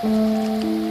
Música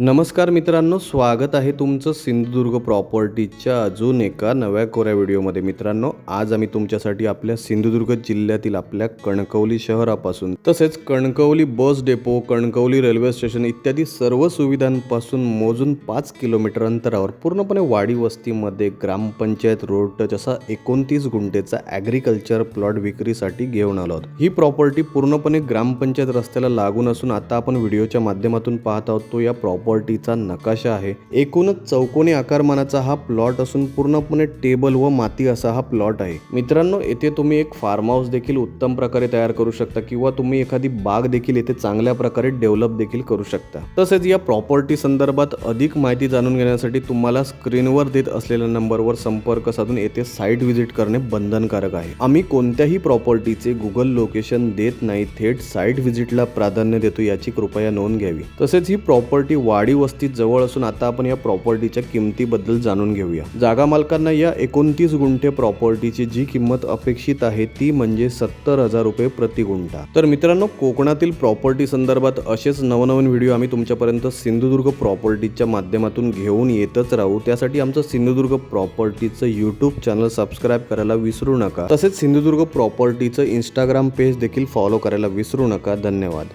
नमस्कार मित्रांनो स्वागत आहे तुमचं सिंधुदुर्ग प्रॉपर्टीच्या अजून एका नव्या कोऱ्या व्हिडिओमध्ये. मित्रांनो आज आम्ही तुमच्यासाठी आपल्या सिंधुदुर्ग जिल्ह्यातील आपल्या कणकवली शहरापासून तसेच Kankavli bus depot Kankavli railway station इत्यादी सर्व सुविधांपासून मोजून पाच किलोमीटर अंतरावर पूर्णपणे वाडी वस्तीमध्ये ग्रामपंचायत रोड टच असा एकोणतीस गुंठेचा ॲग्रिकल्चर प्लॉट विक्रीसाठी घेऊन आलो आहोत. ही प्रॉपर्टी पूर्णपणे ग्रामपंचायत रस्त्याला लागून असून आता आपण व्हिडिओच्या माध्यमातून पाहत आहोत तो या प्रॉपर्टीचा नकाशा आहे. एकूणच चौकोनी आकारमानाचा हा प्लॉट असून पूर्णपणे टेबल व माती असा हा प्लॉट आहे. मित्रांनो येथे तुम्ही एक फार्म हाऊस देखील उत्तम प्रकारे तयार करू शकता किंवा तुम्ही एखादी बाग देखील येथे चांगल्या प्रकारे डेव्हलप देखील करू शकता. तसेच या प्रॉपर्टी संदर्भात अधिक माहिती जाणून घेण्यासाठी तुम्हाला स्क्रीनवर देत असलेल्या नंबरवर संपर्क साधून येथे साईट व्हिजिट करणे बंधनकारक आहे. आम्ही कोणत्याही प्रॉपर्टीचे गुगल लोकेशन देत नाही थेट साईट व्हिजिटला प्राधान्य देतो याची कृपया नोंद घ्यावी. तसेच ही प्रॉपर्टी वाडी वस्तीत जवळ असून आता आपण या प्रॉपर्टीच्या किमतीबद्दल जाणून घेऊया. जागा मालकांना या एकोणतीस गुंठे प्रॉपर्टीची जी किंमत अपेक्षित आहे ती म्हणजे सत्तर हजार रुपये प्रति गुंठा. तर मित्रांनो कोकणातील प्रॉपर्टी संदर्भात असेच नवनवीन व्हिडिओ आम्ही तुमच्यापर्यंत सिंधुदुर्ग प्रॉपर्टीच्या माध्यमातून घेऊन येतच राहू. त्यासाठी आमचं सिंधुदुर्ग प्रॉपर्टीचं युट्यूब चॅनल सबस्क्राईब करायला विसरू नका. तसेच सिंधुदुर्ग प्रॉपर्टीचं इंस्टाग्राम पेज देखील फॉलो करायला विसरू नका. धन्यवाद.